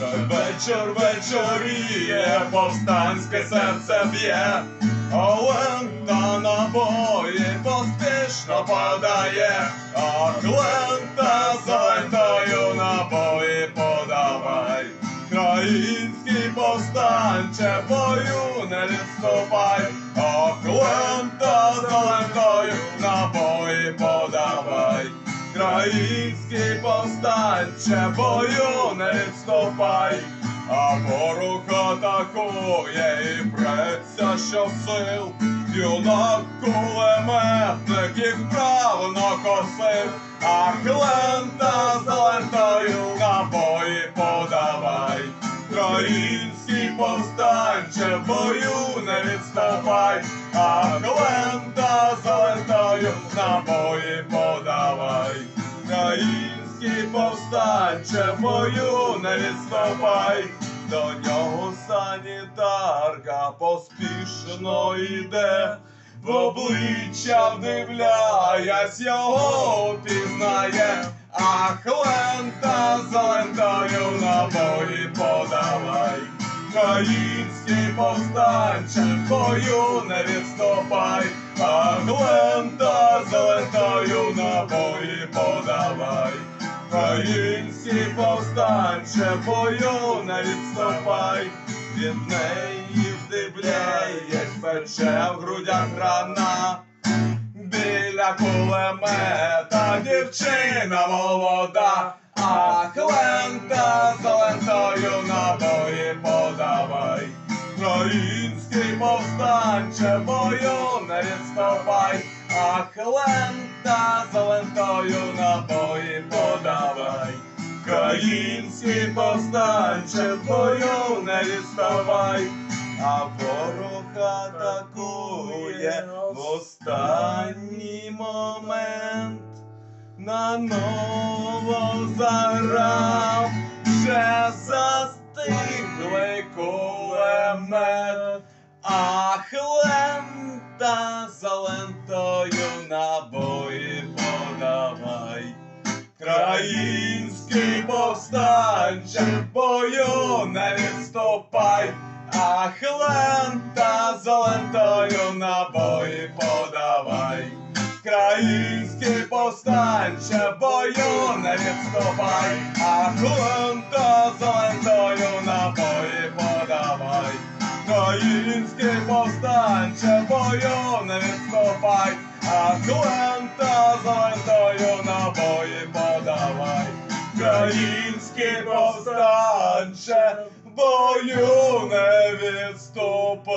вечір вечоріє, повстанське серце б'є, Олента набої поспішно подає, Ах, лента за лентою набої подавай. Країнський повстанче, бою не відступай, Країнський повстанче, бою не відступай, а ворог атакує і преться щосил. Юнак кулеметник їх правно косив, Ах, лента за лентою набої подавай. Український повстанче, бою не відступай, Ах, лента за лентою набої подавай. Український повстанче, в бою не відступай, до нього санітарка поспішно йде, в обличчя вдивляясь, його пізнає, Ах, лента за лентою набої подавай. Український повстанче, бою не відступай, Ах, лента за лентою набої подавай. Український повстанче, бою не відступай, від неї вдивляєш, пече в грудях рана. Біля кулемета дівчина молода, Ах, лента за лентою набої подавай. Український повстанче, бою не відступай, Ах, лента за лентою набої подавай. Український повстанче, бою не відставай, а ворог атакує в останній момент. На ново заграв, вже застигли кулемет, Ах, лента за лентою набої подавай. Країнський повстанче, бою не відступай, Ах, лента за лентою набої подавай. Країнський повстанче, бою не відступай, Ах, лента за лентою набої подавай. Український повстанче, бою не відступай, а лента Український повстанче, бою не відступай.